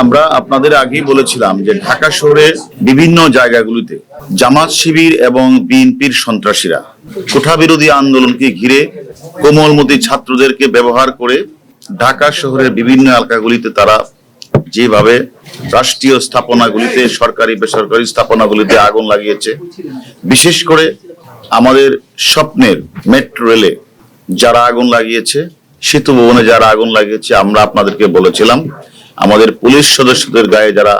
আমরা আপনাদের আগেই বলেছিলাম যে ঢাকা শহরের বিভিন্ন জায়গাগুলিতে জামাত শিবির এবং বিএনপির সন্ত্রাসীরা কোঠা বিরোধী আন্দোলনকে ঘিরে কোমলমতি ছাত্রদেরকে ব্যবহার করে ঢাকা শহরের বিভিন্ন এলাকাগুলিতে তারা যেভাবে রাষ্ট্রীয় স্থাপনাগুলিতে, সরকারি, বেসরকারি স্থাপনাগুলিতে আগুন লাগিয়েছে। বিশেষ করে আমাদের স্বপ্নের মেট্রো রেলে যারা আগুন লাগিয়েছে, সেতু ভবনে যারা আগুন লাগিয়েছে, আমরা আপনাদেরকে বলেছিলাম আমাদের পুলিশ সদস্যদের গায়ে যারা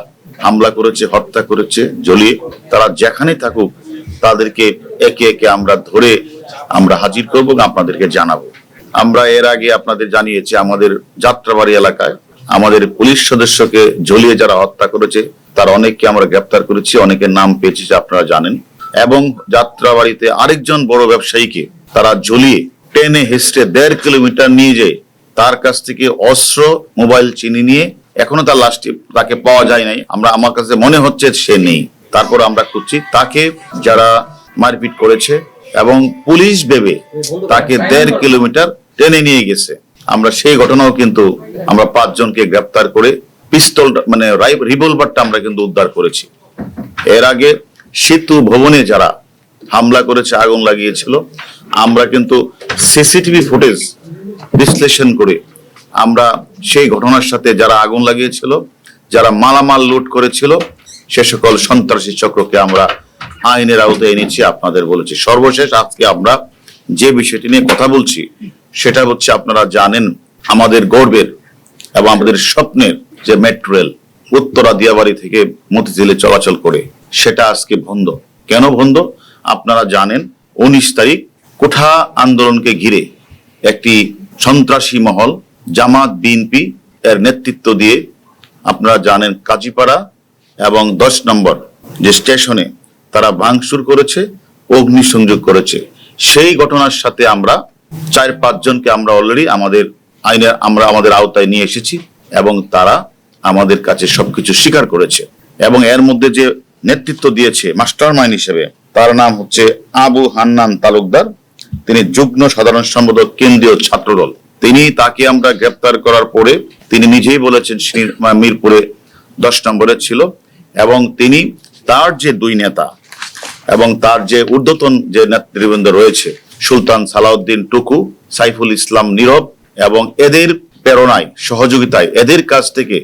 হামলা করেছে, হত্যা করেছে জ্বলিয়ে তারা যেখানে থাকুক, তাদেরকে একে একে আমরা ধরে আমরা হাজির করব আপনাদেরকে জানাব। আমরা এর আগে আপনাদের জানিয়েছি, আমাদের যাত্রাবাড়ি এলাকায় আমাদের পুলিশ সদস্যকে জ্বলিয়ে যারা হত্যা করেছে, তার অনেককে আমরা গ্রেপ্তার করেছি, অনেকের নাম পেয়েছি আপনারা জানেন। এবং যাত্রাবাড়িতে আরেকজন বড় ব্যবসায়ীকে তারা জ্বলিয়ে টেনে হেসড়ে দেড় কিলোমিটার নিয়ে যেয়ে তার কাছ থেকে অস্ত্র, মোবাইল, চিনি নিয়ে এখনও তার লাশটি তাকে পাওয়া যায় নাই। আমরা, আমার কাছে মনে হচ্ছে সে নেই। তারপর আমরা খুঁজছি, তাকে যারা মারপিট করেছে এবং পুলিশ ভেবে তাকে দেড় কিলোমিটার টেনে নিয়ে গেছে। আমরা সেই ঘটনাও কিন্তু আমরা পাঁচজনকে গ্রেপ্তার করে পিস্তল মানে রিভলভারটা আমরা কিন্তু উদ্ধার করেছি। এর আগে সেতু ভবনে যারা হামলা করেছে, আগুন লাগিয়েছিল, আমরা কিন্তু সিসিটিভি ফুটেজ বিশ্লেষণ করে আমরা সেই ঘটনার সাথে যারা আগুন লাগিয়েছিল, যারা মালামাল লুট করেছিল, সে সকল সন্ত্রাসী চক্রকে আমরা আইনের আওতায় এনেছি, আপনাদের বলেছি। সর্বশেষ আজকে আমরা যে বিষয়টি নিয়ে কথা বলছি, সেটা হচ্ছে আপনারা জানেন, আমাদের গর্বের এবং আমাদের স্বপ্নের যে মেট্রো রেল উত্তরা দিয়াবাড়ি থেকে মতিঝিলে চলাচল করে, সেটা আজকে বন্ধ। কেন বন্ধ? আপনারা জানেন, উনিশ তারিখ কোঠা আন্দোলনকে ঘিরে একটি সন্ত্রাসী মহল জামাত বিএনপি এর নেতৃত্ব দিয়ে আপনারা জানেন কাজীপাড়া এবং দশ নম্বর যে স্টেশনে তারা ভাঙচুর করেছে, অগ্নিসংযোগ করেছে। সেই ঘটনার সাথে আমরা চার পাঁচজনকে আমরা অলরেডি আমাদের আইনে আমরা আমাদের আওতায় নিয়ে এসেছি এবং তারা আমাদের কাছে সবকিছু স্বীকার করেছে। এবং এর মধ্যে যে নেতৃত্ব দিয়েছে মাস্টার মাইন্ড হিসেবে, তার নাম হচ্ছে আবু হান্নান তালুকদার। তিনি যুগ্ম সাধারণ সম্পাদক, কেন্দ্রীয় ছাত্রদল। তিনি তাকে আমরা গ্রেপ্তার করার পরে তিনি নিজেই বলেছেন মিরপুরে দশ নম্বরে ছিল এবং তিনি তার যে দুই নেতা এবং তার যে ঊর্ধ্বতন যে নেতৃবৃন্দ রয়েছে, সুলতান সালাউদ্দিন টুকু, সাইফুল ইসলাম নীরব এবং এদের প্রেরণায়, সহযোগিতায় এদের কাছ থেকে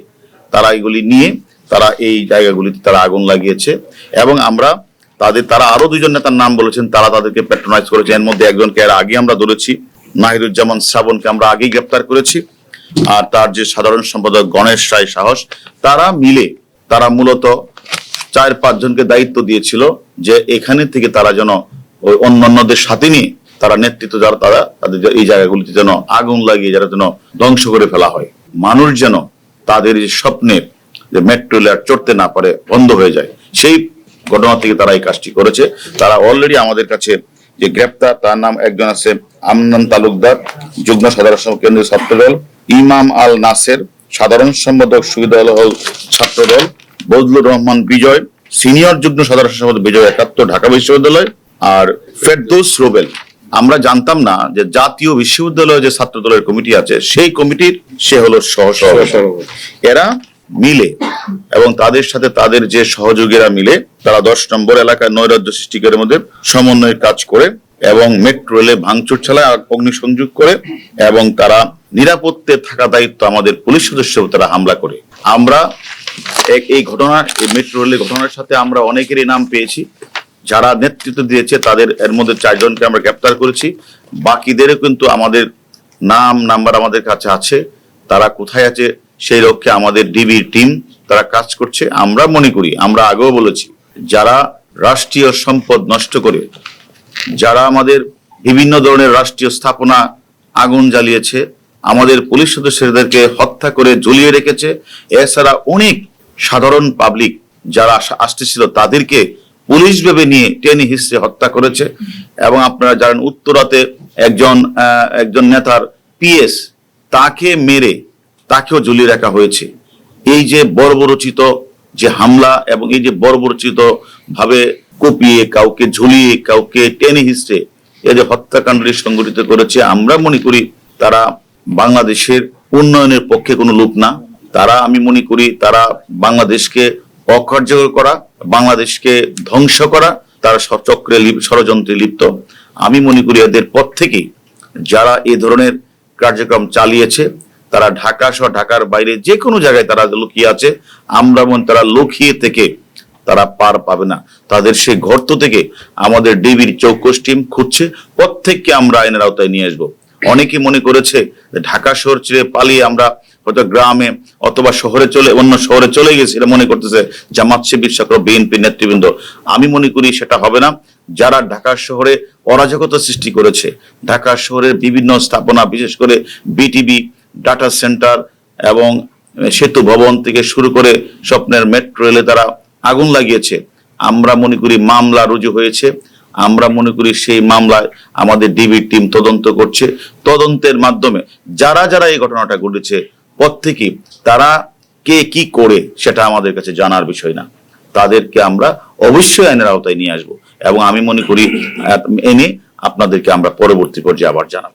তারা এগুলি নিয়ে তারা এই জায়গাগুলিতে তারা আগুন লাগিয়েছে এবং আমরা তাদের, তারা আরও দুজন নেতার নাম বলেছেন, তারা তাদেরকে প্যাট্রোনাইজ করেছে। এর মধ্যে একজনকে এর আগে আমরা ধরেছি নাহিরুজ্জামান শ্রাবণকে আমরা আগেই গ্রেপ্তার করেছি, আর তার যে সাধারণ সম্পাদক গণেশ রায় সাহস, তারা মিলে তারা মূলত চার পাঁচজনকে দায়িত্ব দিয়েছিল যে এখানে থেকে তারা যেন ওই অন্যান্যদের সাথে নিয়ে তারা নেতৃত্ব যারা, তারা তাদের এই জায়গাগুলিতে যেন আগুন লাগিয়ে যারা যেন ধ্বংস করে ফেলা হয়। মানুষ যেন তাদের যে স্বপ্নের যে মেট্রো রেল আর চড়তে না পারে, বন্ধ হয়ে যায়। সেই ঘটনা থেকে তারা এই কাজটি করেছে। তারা অলরেডি আমাদের কাছে যে গ্রেপ্তার তার নাম একজন আছে আমনান তালুকদার যুগ্ম সাধারণ কেন্দ্রীয় ছাত্রদল। ইমাম আল নাসের সাধারণ সম্পাদক সুবিদল হল ছাত্রদল। বজলুর রহমান বিজয় সিনিয়র যুগ্ম সাধারণ সম্পাদক বিজয় একাত্তর ঢাকা বিশ্ববিদ্যালয়। আর ফেরদৌস রোবেল আমরা জানতাম না যে জাতীয় বিশ্ববিদ্যালয়ে যে ছাত্র দলের কমিটি আছে সেই কমিটির সে হলো সহ এরা মিলে এবং তাদের সাথে তাদের যে সহযোগীরা মিলে তারা দশ নম্বর এলাকায় নৈরাজ্য সৃষ্টিকারের মধ্যে সমন্বয়ের কাজ করে এবং মেট্রো রেলে ভাঙচুর চালায় অগ্নিসংযোগ করে এবং তারা নিরাপত্তে থাকা দায়িত্ব আমাদের পুলিশ সদস্য তারা হামলা করে। আমরা এই ঘটনা, এই মেট্রো রেলের ঘটনার সাথে আমরা অনেকেরই নাম পেয়েছি। যারা নেতৃত্ব দিয়েছে তাদের এর মধ্যে চারজনকে আমরা গ্রেপ্তার করেছি। বাকিদেরও কিন্তু আমাদের নাম, নাম্বার আমাদের কাছে আছে। তারা কোথায় আছে সেই লক্ষ্যে আমাদের ডিবির টিম তারা কাজ করছে। আমরা মনে করি, আমরা আগেও বলেছি, যারা রাষ্ট্রীয় সম্পদ নষ্ট করে, যারা আমাদের বিভিন্ন ধরনের রাষ্ট্রীয় স্থাপনা আগুন জ্বালিয়েছে, আমাদের পুলিশ সদস্যদেরকে হত্যা করে জ্বলিয়ে রেখেছে, এছাড়া অনেক সাধারণ পাবলিক যারা আস- আসতেছিল তাদেরকে পুলিশ ভেবে নিয়ে টেনে হিসড়ে হত্যা করেছে। এবং আপনারা জানেন, উত্তরাতে একজন একজন নেতার পিএস তাকে মেরে তাকেও ঝুলিয়ে রাখা হয়েছে। এই যে বর্বরচিত যে হামলা এবং এই যে বর্বরচিত ভাবে কুপিয়ে কাউকে ঝুলিয়ে, কাউকে টেনে হিসড়ে এই যে হত্যাকাণ্ডটি সংগঠিত করেছে, আমরা মনে করি তারা বাংলাদেশের উন্নয়নের পক্ষে কোনো লোক না। তারা, আমি মনে করি, তারা বাংলাদেশকে অকার্যকর করা, বাংলাদেশকে ধ্বংস করা, তারা চক্রে ষড়যন্ত্রে লিপ্ত। আমি মনে করি এদের পর থেকেই যারা এ ধরনের কার্যক্রম চালিয়েছে তারা ঢাকা সহ ঢাকার বাইরে যে কোনো জায়গায় তারা লুকিয়ে আছে আমরা মনে তারা লুকিয়ে থেকে তারা পার পাবে না। তাদের সেই গর্ত থেকে আমাদের ডিবির চৌকস টিম খুঁজছে, প্রত্যেককে আমরা আইনের আওতায় নিয়ে আসব। অনেকে মনে করেছে ঢাকা শহর ছেড়ে পালিয়ে আমরা হয়তো গ্রামে অথবা শহরে চলে, অন্য শহরে চলে গেছি এটা মনে করতেছে জামাত শিবির সকল বিএনপি নেতৃবৃন্দ। আমি মনে করি সেটা হবে না। যারা ঢাকা শহরে অরাজকতা সৃষ্টি করেছে, ঢাকা শহরের বিভিন্ন স্থাপনা, বিশেষ করে বিটিবি ডাটা সেন্টার এবং সেতু ভবন থেকে শুরু করে স্বপ্নের মেট্রো রেলে তারা আগুন লাগিয়েছে। আমরা মনে করি মামলা রুজু হয়েছে। আমরা মনে করি সেই মামলায় আমাদের ডিবি টিম তদন্ত করছে। তদন্তের মাধ্যমে যারা যারা এই ঘটনাটা ঘটেছে, প্রত্যেকেই তারা কে কি করে সেটা আমাদের কাছে জানার বিষয় না। তাদেরকে আমরা অবশ্যই আইনের আওতায় নিয়ে আসব এবং আমি মনে করি এনে আপনাদেরকে আমরা পরবর্তী পর্যায়ে আবার জানাব।